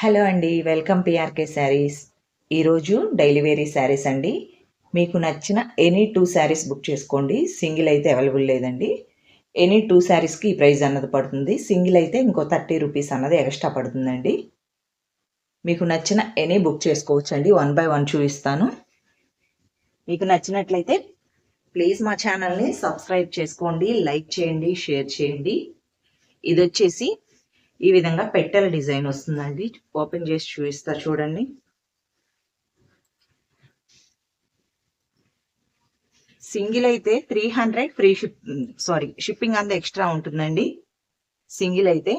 Hello అండి welcome PRK saris. ఈరోజు daily vary saris అండి. మీకు నచ్చిన ఎనీ టూ శారీస్ బుక్ చేసుకోండి. సింగిల్ అయితే అవైలబుల్ లేదండి. ఎనీ టూ శారీస్కి ఈ ప్రైస్ అన్నది పడుతుంది. సింగిల్ అయితే ఇంకో థర్టీ రూపీస్ అన్నది ఎక్స్ట్రా పడుతుందండి. మీకు నచ్చిన ఎనీ బుక్ చేసుకోవచ్చు అండి వన్ బై వన్ చూపిస్తాను. మీకు నచ్చినట్లయితే ప్లీజ్ మా ఛానల్ని సబ్స్క్రైబ్ చేసుకోండి లైక్ చేయండి షేర్ చేయండి. ఇది వచ్చేసి ఈ విధంగా పెట్టెల డిజైన్ వస్తుందండి. ఓపెన్ చేసి చూపిస్తా చూడండి. సింగిల్ అయితే three hundred free ship sorry shipping అంత ఎక్స్ట్రా ఉంటుందండి. సింగిల్ అయితే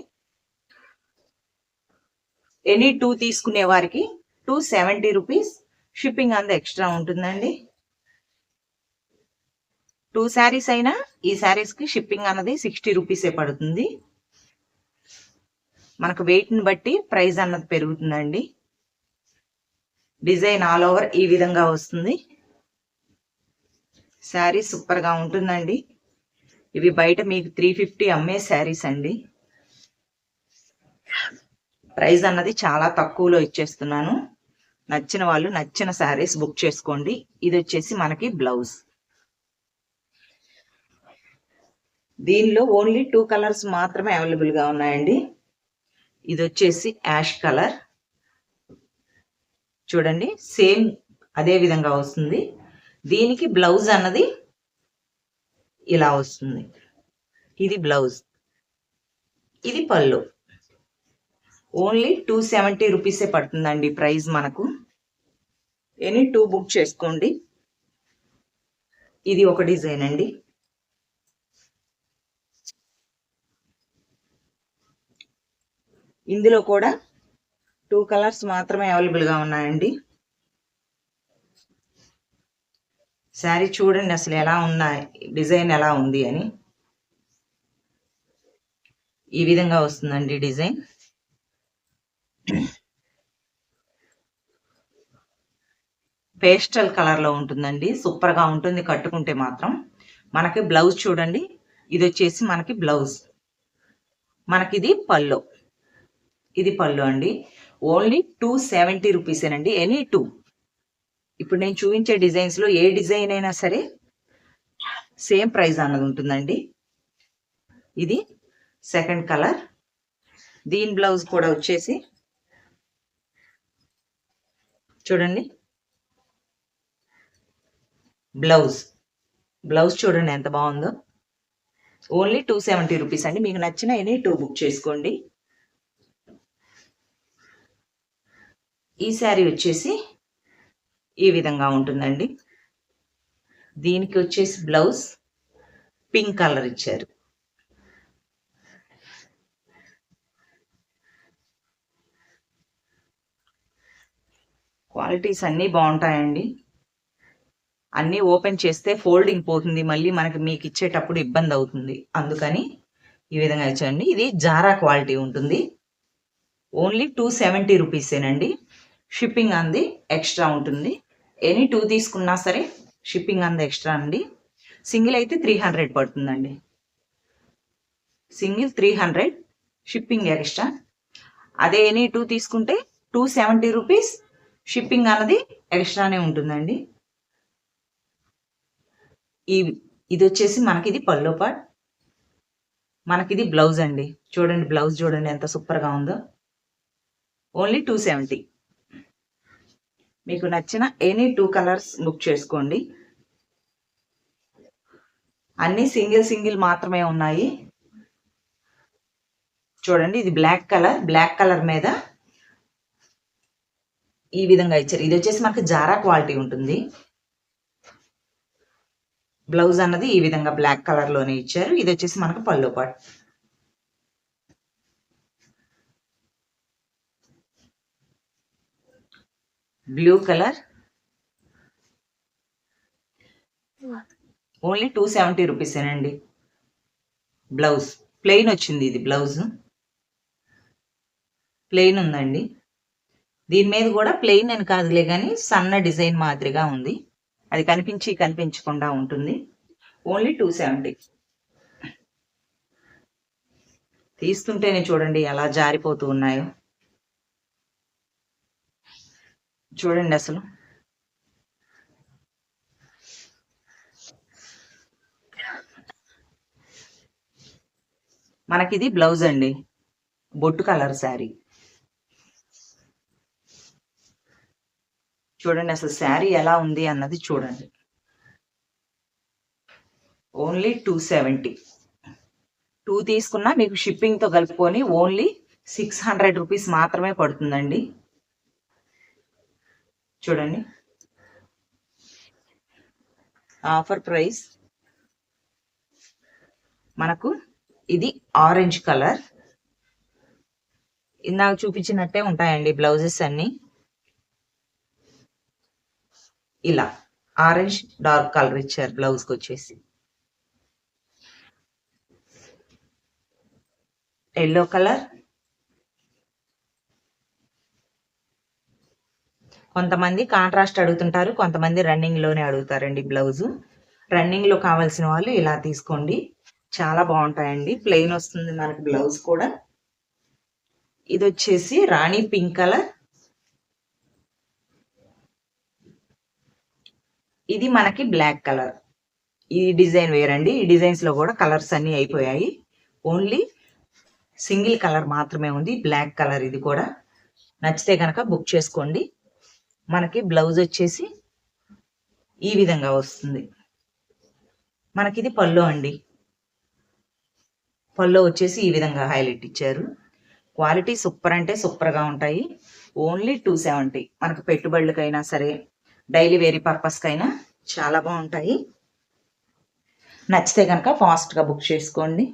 ఎనీ టూ తీసుకునే వారికి టూ సెవెంటీ రూపీస్ షిప్పింగ్ అంత ఎక్స్ట్రా ఉంటుందండి. టూ శారీస్ అయినా ఈ శారీస్కి షిప్పింగ్ అన్నది సిక్స్టీ రూపీసే పడుతుంది. మనకు వెయిట్ని బట్టి ప్రైస్ అన్నది పెరుగుతుందండి. డిజైన్ ఆల్ ఓవర్ ఈ విధంగా వస్తుంది. శారీ సూపర్గా ఉంటుందండి. ఇవి బయట మీకు త్రీ ఫిఫ్టీ అమ్మే శారీస్ అండి. ప్రైస్ అన్నది చాలా తక్కువలో ఇచ్చేస్తున్నాను. నచ్చిన వాళ్ళు నచ్చిన శారీస్ బుక్ చేసుకోండి. ఇది వచ్చేసి మనకి బ్లౌజ్. దీనిలో ఓన్లీ టూ కలర్స్ మాత్రమే అవైలబుల్గా ఉన్నాయండి. ఇది వచ్చేసి యాష్ కలర్. చూడండి సేమ్ అదే విధంగా వస్తుంది. దీనికి బ్లౌజ్ అన్నది ఇలా వస్తుంది. ఇది బ్లౌజ్. ఇది పళ్ళు. ఓన్లీ టూ సెవెంటీ రూపీసే పడుతుందండి ప్రైస్ మనకు. ఎనీ టూ బుక్ చేసుకోండి. ఇది ఒక డిజైన్ అండి. ఇందులో కూడా టూ కలర్స్ మాత్రమే అవైలబుల్గా ఉన్నాయండి. శారీ చూడండి అసలు ఎలా ఉన్నాయి డిజైన్ ఎలా ఉంది అని. ఈ విధంగా వస్తుందండి డిజైన్. పేస్టల్ కలర్లో ఉంటుందండి. సూపర్గా ఉంటుంది కట్టుకుంటే మాత్రం. మనకి బ్లౌజ్ చూడండి. ఇది వచ్చేసి మనకి బ్లౌజ్. మనకిది పల్లో ఇది పళ్ళు అండి. ఓన్లీ టూ సెవెంటీ రూపీసేనండి ఎనీ టూ. ఇప్పుడు నేను చూపించే డిజైన్స్లో ఏ డిజైన్ అయినా సరే సేమ్ ప్రైస్ అన్నది ఉంటుందండి. ఇది సెకండ్ కలర్. దీని బ్లౌజ్ కూడా వచ్చేసి చూడండి. బ్లౌజ్. బ్లౌజ్ చూడండి ఎంత బాగుందో. ఓన్లీ టూ సెవెంటీ రూపీస్ అండి. మీకు నచ్చిన ఎనీ టూ బుక్ చేసుకోండి. ఈ శారీ వచ్చేసి ఈ విధంగా ఉంటుందండి. దీనికి వచ్చేసి బ్లౌజ్ పింక్ కలర్ ఇచ్చారు. క్వాలిటీస్ అన్నీ బాగుంటాయండి. అన్నీ ఓపెన్ చేస్తే ఫోల్డింగ్ పోతుంది. మళ్ళీ మనకి మీకు ఇచ్చేటప్పుడు ఇబ్బంది అవుతుంది. అందుకని ఈ విధంగా ఇచ్చేయండి ఇది జారా క్వాలిటీ ఉంటుంది. ఓన్లీ టూ సెవెంటీ రూపీసేనండి. షిప్పింగ్ అంది ఎక్స్ట్రా ఉంటుంది. ఎనీ టూ తీసుకున్నా సరే షిప్పింగ్ అంది ఎక్స్ట్రా అండి. సింగిల్ అయితే త్రీ హండ్రెడ్ పడుతుందండి. Single three hundred shipping extra. అదే ఎనీ టూ తీసుకుంటే టూ సెవెంటీ రూపీస్ షిప్పింగ్ అన్నది ఎక్స్ట్రానే ఉంటుందండి. ఈ ఇది వచ్చేసి మనకి ఇది పల్లో పాట్ మనకిది బ్లౌజ్ అండి. చూడండి బ్లౌజ్ చూడండి ఎంత సూపర్గా ఉందో. Only two seventy. మీకు నచ్చిన ఎనీ టూ కలర్స్ బుక్ చేసుకోండి. అన్ని సింగిల్ సింగిల్ మాత్రమే ఉన్నాయి. చూడండి ఇది బ్లాక్ కలర్ బ్లాక్ కలర్ మీద ఈ విధంగా ఇచ్చారు. ఇది వచ్చేసి మనకి జారా క్వాలిటీ ఉంటుంది. బ్లౌజ్ అన్నది ఈ విధంగా బ్లాక్ కలర్లోనే ఇచ్చారు. ఇది వచ్చేసి మనకు పళ్ళు పాటు blue colour only two seventy రూపీసేనండి blouse plain వచ్చింది ఇది బ్లౌజ్ ప్లెయిన్ ఉందండి. దీని మీద కూడా ప్లెయిన్ అని కాదులే కానీ సన్న డిజైన్ మాదిరిగా ఉంది. అది కనిపించి కనిపించకుండా ఉంటుంది. ఓన్లీ టూ సెవెంటీ తీస్తుంటేనే చూడండి ఎలా జారిపోతూ ఉన్నాయో. చూడండి అసలు. మనకిది బ్లౌజ్ అండి. బొట్టు కలర్ శారీ. చూడండి అసలు శారీ ఎలా ఉంది అన్నది చూడండి. Only two seventy. టూ తీసుకున్నా మీకు షిప్పింగ్తో కలుపుకొని ఓన్లీ సిక్స్ హండ్రెడ్ రూపీస్ మాత్రమే పడుతుందండి. చూడండి. ఆఫర్ ప్రైస్ మనకు ఇది ఆరెంజ్ కలర్ ఇందాక చూపించినట్టే ఉంటాయండి బ్లౌజెస్ అన్ని. ఇలా ఆరెంజ్ డార్క్ కలర్ ఇచ్చారు బ్లౌజ్కి వచ్చేసి. ఎల్లో కలర్ కొంతమంది కాంట్రాస్ట్ అడుగుతుంటారు కొంతమంది రన్నింగ్లోనే అడుగుతారండి బ్లౌజు రన్నింగ్లో కావాల్సిన వాళ్ళు ఇలా తీసుకోండి. చాలా బాగుంటాయండి. ప్లెయిన్ వస్తుంది మనకి బ్లౌజ్ కూడా. ఇది వచ్చేసి రాణి పింక్ కలర్ ఇది మనకి బ్లాక్ కలర్ ఈ డిజైన్ వేరండి. ఈ డిజైన్స్లో కూడా కలర్స్ అన్ని అయిపోయాయి. ఓన్లీ సింగిల్ కలర్ మాత్రమే ఉంది. బ్లాక్ కలర్ ఇది కూడా. నచ్చితే కనుక బుక్ చేసుకోండి. మనకి బ్లౌజ్ వచ్చేసి ఈ విధంగా వస్తుంది. మనకి ఇది పళ్ళు అండి. పళ్ళు వచ్చేసి ఈ విధంగా హైలైట్ ఇచ్చారు. క్వాలిటీ సూపర్ అంటే సూపర్గా ఉంటాయి. ఓన్లీ టూ సెవెంటీ మనకు పెట్టుబడులకైనా సరే డైలీ వేరీ పర్పస్కైనా చాలా బాగుంటాయి. నచ్చితే కనుక ఫాస్ట్గా బుక్ చేసుకోండి.